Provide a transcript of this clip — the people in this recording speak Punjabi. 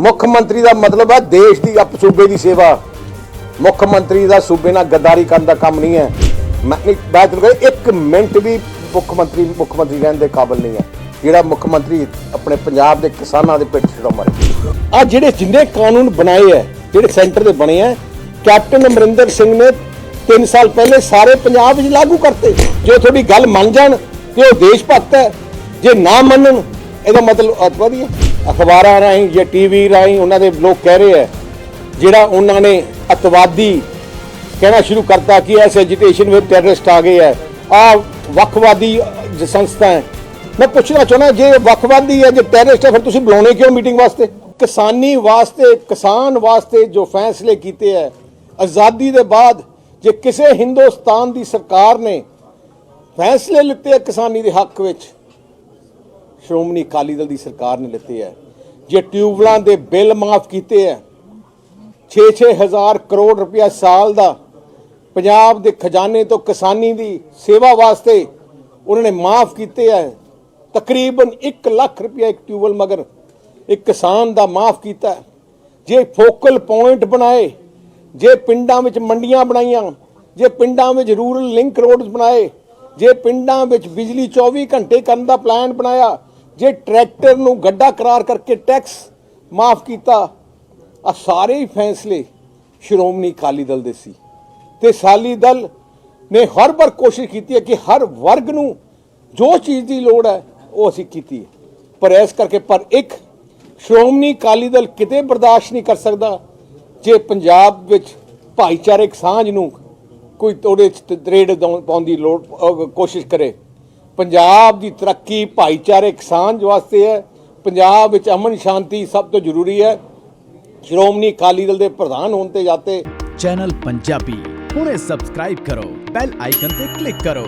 ਮੁੱਖ ਮੰਤਰੀ ਦਾ ਮਤਲਬ ਹੈ ਦੇਸ਼ ਦੀ ਆਪ ਸੂਬੇ ਦੀ ਸੇਵਾ। ਮੁੱਖ ਮੰਤਰੀ ਦਾ ਸੂਬੇ ਨਾਲ ਗੱਦਾਰੀ ਕਰਨ ਦਾ ਕੰਮ ਨਹੀਂ ਹੈ। ਮੈਂ ਨਹੀਂ ਮੈਂ ਇੱਕ ਮਿੰਟ ਵੀ ਮੁੱਖ ਮੰਤਰੀ ਮੁੱਖ ਮੰਤਰੀ ਰਹਿਣ ਦੇ ਕਾਬਿਲ ਨਹੀਂ ਹੈ। ਜਿਹੜਾ ਮੁੱਖ ਮੰਤਰੀ ਆਪਣੇ ਪੰਜਾਬ ਦੇ ਕਿਸਾਨਾਂ ਦੇ ਪਿੱਠ ਛੜਾ ਮਾਰੇ ਆ ਜਿਹੜੇ ਜਿੰਨੇ ਕਾਨੂੰਨ ਬਣਾਏ ਹੈ, ਜਿਹੜੇ ਸੈਂਟਰ ਦੇ ਬਣੇ ਹੈ, ਕੈਪਟਨ ਅਮਰਿੰਦਰ ਸਿੰਘ ਨੇ 3 ਸਾਲ ਪਹਿਲੇ ਸਾਰੇ ਪੰਜਾਬ ਵਿੱਚ ਲਾਗੂ ਕਰਤੇ। ਜੇ ਤੁਹਾਡੀ ਗੱਲ ਮੰਨ ਜਾਣ ਤੇ ਉਹ ਦੇਸ਼ ਭਗਤ ਹੈ। ਜੇ ਨਾ ਮੰਨਣ, ਇਹਦਾ ਮਤਲਬ ਅਤਵਾਦੀ ਹੈ। ਅਖਬਾਰਾਂ ਰਾਹੀਂ ਜਾਂ ਟੀਵੀ ਰਾਹੀਂ ਉਹਨਾਂ ਦੇ ਲੋਕ ਕਹਿ ਰਹੇ ਹੈ, ਜਿਹੜਾ ਉਹਨਾਂ ਨੇ ਅਤਵਾਦੀ ਕਹਿਣਾ ਸ਼ੁਰੂ ਕਰਤਾ ਕਿ ਐਸ ਐਜੀਟੇਸ਼ਨ ਵਿੱਚ ਟੈਰਰਿਸਟ ਆ ਗਏ ਹੈ। ਆ ਵੱਖਵਾਦੀ ਸੰਸਥਾ ਹੈ। ਮੈਂ ਪੁੱਛਣਾ ਚਾਹੁੰਦਾ, ਜੇ ਵੱਖਵਾਦੀ ਹੈ, ਜੇ ਟੈਰਰਿਸਟ ਹੈ, ਫਿਰ ਤੁਸੀਂ ਬੁਲਾਉਣੇ ਕਿਉਂ ਮੀਟਿੰਗ ਵਾਸਤੇ? ਕਿਸਾਨੀ ਵਾਸਤੇ, ਕਿਸਾਨ ਵਾਸਤੇ ਜੋ ਫੈਸਲੇ ਕੀਤੇ ਹੈ, ਆਜ਼ਾਦੀ ਦੇ ਬਾਅਦ ਜੇ ਕਿਸੇ ਹਿੰਦੁਸਤਾਨ ਦੀ ਸਰਕਾਰ ਨੇ ਫੈਸਲੇ ਲਿੱਤੇ ਹੈ ਕਿਸਾਨੀ ਦੇ ਹੱਕ ਵਿੱਚ ਸ਼੍ਰੋਮਣੀ ਅਕਾਲੀ ਦਲ ਦੀ ਸਰਕਾਰ ਨੇ ਲਿੱਤੇ ਹੈ ਜੇ ਟਿਊਬਲਾਂ ਦੇ ਬਿੱਲ ਮਾਫ ਕੀਤੇ ਹੈ 6-6 ਹਜ਼ਾਰ ਕਰੋੜ ਰੁਪਇਆ ਸਾਲ ਦਾ ਪੰਜਾਬ ਦੇ ਖਜ਼ਾਨੇ ਤੋਂ ਕਿਸਾਨੀ ਦੀ ਸੇਵਾ ਵਾਸਤੇ ਉਹਨਾਂ ਨੇ ਮਾਫ ਕੀਤੇ ਹੈ ਤਕਰੀਬਨ 1 ਲੱਖ ਰੁਪਇਆ ਇੱਕ ਟਿਊਬਲ ਮਗਰ ਇੱਕ ਕਿਸਾਨ ਦਾ ਮਾਫ ਕੀਤਾ। ਜੇ ਫੋਕਲ ਪੁਆਇੰਟ ਬਣਾਏ, ਜੇ ਪਿੰਡਾਂ ਵਿੱਚ ਮੰਡੀਆਂ ਬਣਾਈਆਂ, ਜੇ ਪਿੰਡਾਂ ਵਿੱਚ ਰੂਰਲ ਲਿੰਕ ਰੋਡਸ ਬਣਾਏ, ਜੇ ਪਿੰਡਾਂ ਵਿੱਚ ਬਿਜਲੀ 24 ਘੰਟੇ ਕਰਨ ਦਾ ਪਲਾਨ ਬਣਾਇਆ ਜੇ ਟਰੈਕਟਰ ਨੂੰ ਗੱਡਾ ਕਰਾਰ ਕਰਕੇ ਟੈਕਸ ਮਾਫ ਕੀਤਾ ਆ ਸਾਰੇ ਹੀ ਫੈਸਲੇ ਸ਼੍ਰੋਮਣੀ ਅਕਾਲੀ ਦਲ ਦੇ ਸੀ। ਤੇ ਸਾਲੀ ਦਲ ਨੇ ਹਰ ਵਾਰ ਕੋਸ਼ਿਸ਼ ਕੀਤੀ ਹੈ ਕਿ ਹਰ ਵਰਗ ਨੂੰ ਜੋ ਚੀਜ਼ ਦੀ ਲੋੜ ਹੈ, ਉਹ ਅਸੀਂ ਕੀਤੀ ਹੈ। ਪਰ ਇਸ ਕਰਕੇ ਪਰ ਇੱਕ ਸ਼੍ਰੋਮਣੀ ਅਕਾਲੀ ਦਲ ਕਿਤੇ ਬਰਦਾਸ਼ਤ ਨਹੀਂ ਕਰ ਸਕਦਾ ਜੇ ਪੰਜਾਬ ਵਿੱਚ ਭਾਈਚਾਰਕ ਸਾਂਝ ਨੂੰ ਕੋਈ ਤੋੜੇ ਚ ਤਰੇੜ ਦਉ- ਪਾਉਣ ਦੀ ਲੋੜ ਕੋਸ਼ਿਸ਼ ਕਰੇ। ਪੰਜਾਬ ਦੀ ਤਰੱਕੀ ਭਾਈਚਾਰੇ ਸਾਂਝ ਵਾਸਤੇ ਹੈ। ਪੰਜਾਬ ਵਿੱਚ ਅਮਨ ਸ਼ਾਂਤੀ ਸਭ ਤੋਂ ਜ਼ਰੂਰੀ ਹੈ। ਸ਼੍ਰੋਮਣੀ ਅਕਾਲੀ ਦਲ ਦੇ ਪ੍ਰਧਾਨ ਹੋਣ ਤੇ ਜਾਤੇ। ਚੈਨਲ ਪੰਜਾਬੀ ਹੁਣੇ ਸਬਸਕ੍ਰਾਈਬ ਕਰੋ ਬੈਲ ਆਈਕਨ ਤੇ ਕਲਿੱਕ ਕਰੋ।